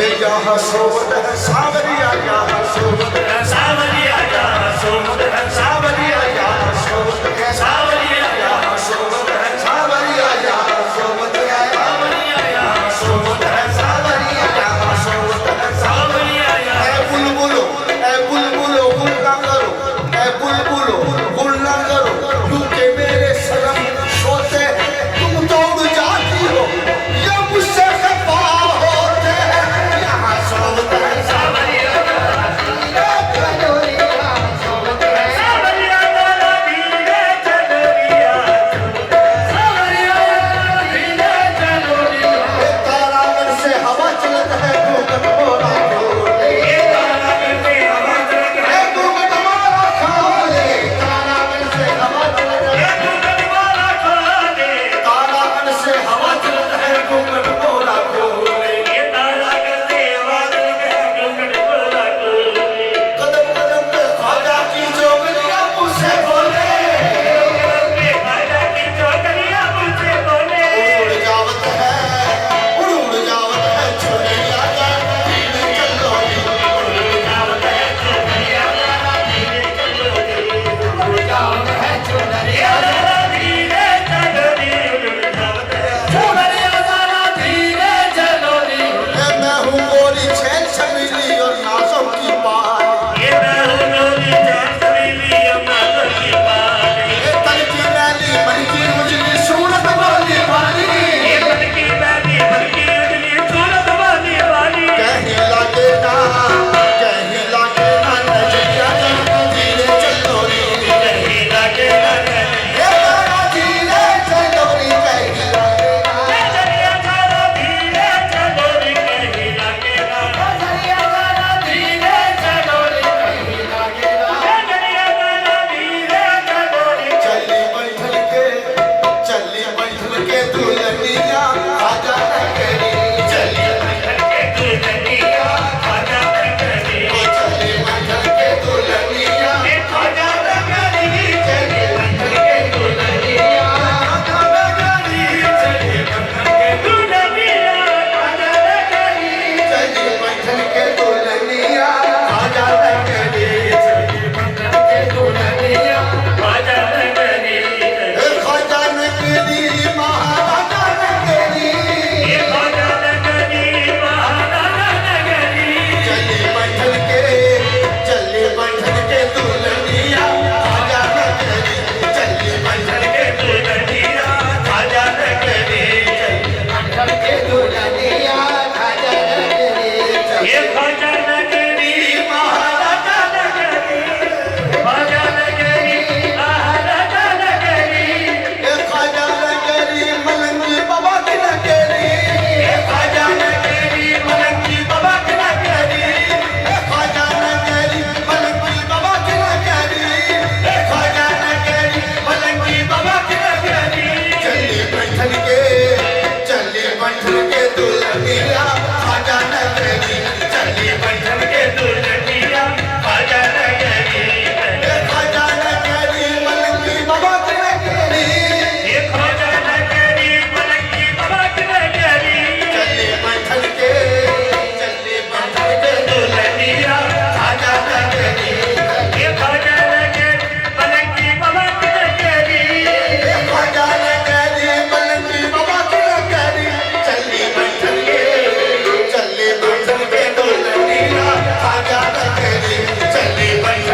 है यहाँ सोवत है सावरिया यहाँ सोवत है सावरिया 한국을